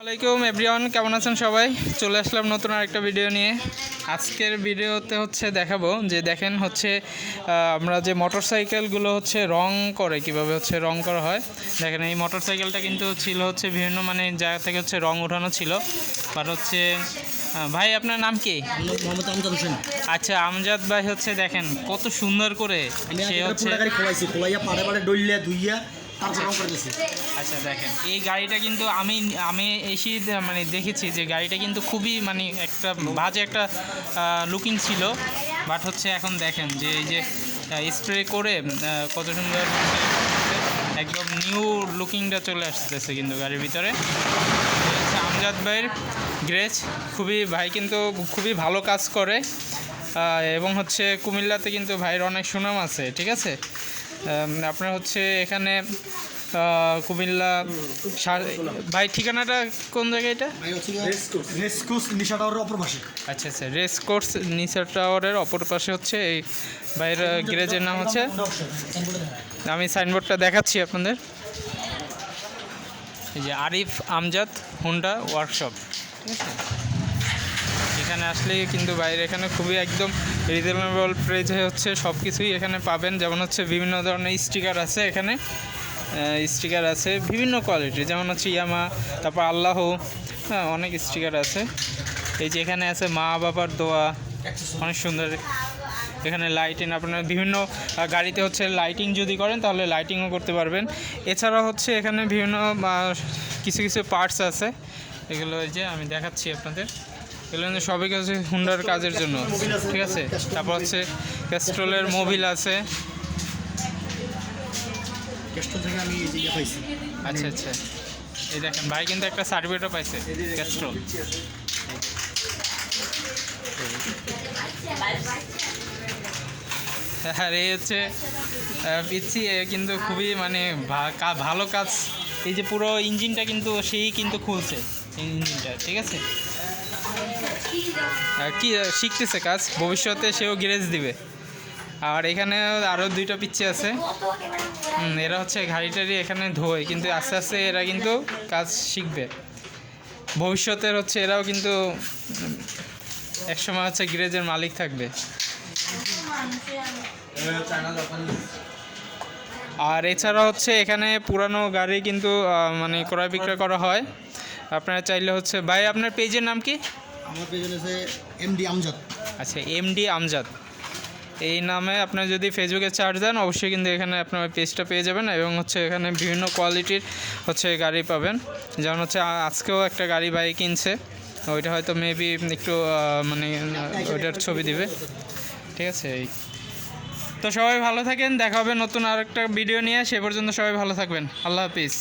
আসসালামাইকুম এভরিওয়ান কেমন আছেন সবাই? চলে আসলাম নতুন আরেকটা ভিডিও নিয়ে। আজকের ভিডিওতে হচ্ছে দেখাবো যে দেখেন হচ্ছে আমরা যে মোটর সাইকেলগুলো হচ্ছে রং করে কীভাবে হচ্ছে রং করা হয়। দেখেন এই মোটর সাইকেলটা কিন্তু ছিল হচ্ছে বিভিন্ন মানে জায়গা থেকে হচ্ছে রং ওঠানো ছিল। বাট হচ্ছে ভাই আপনার নাম কি? মোহাম্মদ আমজাদ হোসেন। আচ্ছা আমজাদ ভাই হচ্ছে দেখেন কত সুন্দর করে সে হচ্ছে খোলাইছি খোলাইয়া পাড়ে পাড়ে ডইলিয়া ধুইয়া আচ্ছা দেখেন। এই গাড়িটা কিন্তু আমি আমি এসে মানে দেখেছি যে গাড়িটা কিন্তু খুবই মানে একটা বাজে একটা লুকিং ছিল। বাট হচ্ছে এখন দেখেন যে এই যে স্প্রে করে কত সুন্দর একদম নিউ লুকিংটা চলে আসতেছে কিন্তু গাড়ির ভিতরে। আমজাদ ভাইয়ের গ্রেজ। খুবই, ভাই কিন্তু খুবই ভালো কাজ করে। এবং হচ্ছে কুমিল্লাতে কিন্তু ভাইয়ের অনেক সুনাম আছে, ঠিক আছে? আপনার হচ্ছে এখানে কুমিল্লা ভাই ঠিকানাটা কোন জায়গায় এটা? নিশা টাওয়ারের অপর পাশে। আচ্ছা আচ্ছা রেস কোর্স নিসার টাওয়ারের অপর পাশে হচ্ছে এই ভাইয়ের গ্যারেজের নাম হচ্ছে? আমি সাইনবোর্ডটা দেখাচ্ছি আপনাদের। এই যে আরিফ আমজাদ হুন্ডা ওয়ার্কশপ ঠিক আছে? এখানে আসলে কিন্তু বাইরে এখানে খুবই একদম রিজনেবল প্রাইসে হচ্ছে সব কিছুই এখানে পাবেন। যেমন হচ্ছে বিভিন্ন ধরনের স্টিকার আছে এখানে। স্টিকার আছে বিভিন্ন কোয়ালিটি যেমন হচ্ছে ইয়ামা, তারপর আল্লাহ হ্যাঁ অনেক স্টিকার আছে। এই যে এখানে আছে মা বাবার দোয়া, অনেক সুন্দর। এখানে লাইটিং আপনার বিভিন্ন গাড়িতে হচ্ছে লাইটিং যদি করেন তাহলে লাইটিংও করতে পারবেন। এছাড়া হচ্ছে এখানে বিভিন্ন কিছু কিছু পার্টস আছে। এগুলো যে আমি দেখাচ্ছি আপনাদের। এগুলো সবই কাছে হুন্ডার কাজের জন্য। ঠিক আছে? তারপর হচ্ছে ক্যাস্ট্রোলের মোবিল আছে। আচ্ছা আচ্ছা। এই দেখেন ভাই কিন্তু একটা সার্টিফিকেটও পাইছে ক্যাস্ট্রোল আর এই হচ্ছে পিচ্ছি কিন্তু খুবই মানে ভালো কাজ। এই যে পুরো ইঞ্জিনটা কিন্তু সেই কিন্তু খুলছে ইঞ্জিনটা ঠিক আছে? আর কি শিখতেছে কাজ? ভবিষ্যতে সেও গ্যারেজ দিবে। আর এখানে আরও দুইটা পিচ্ছি আছে। এরা হচ্ছে গাড়িটারি এখানে ধোয়, কিন্তু আস্তে আস্তে এরা কিন্তু কাজ শিখবে। ভবিষ্যতের হচ্ছে এরাও কিন্তু একসময় হচ্ছে গ্যারেজের মালিক থাকবে। আর এছাড়া হচ্ছে এখানে পুরানো গাড়ি কিন্তু মানে ক্রয় বিক্রয় করা হয়। আপনারা চাইলে হচ্ছে, ভাই, আপনার পেজের নাম কি? আমার পেজে এমডি আমজাদ আচ্ছা এমডি আমজাদ এই নামে আপনার যদি ফেসবুকে চার্জ দেন, অবশ্যই কিন্তু এখানে আপনার পেজটা পেয়ে যাবেন এবং হচ্ছে এখানে বিভিন্ন কোয়ালিটির হচ্ছে গাড়ি পাবেন। যেমন হচ্ছে আজকেও একটা গাড়ি বাইক কিনছে, ওইটা হয়তো মেবি একটু মানে ওইটার ছবি দিবে। ঠিক আছে, এই। তো সবাই ভালো থাকেন, দেখা হবে নতুন আরেকটা ভিডিও নিয়ে, সে পর্যন্ত সবাই ভালো থাকবেন। আল্লাহ হাফিজ।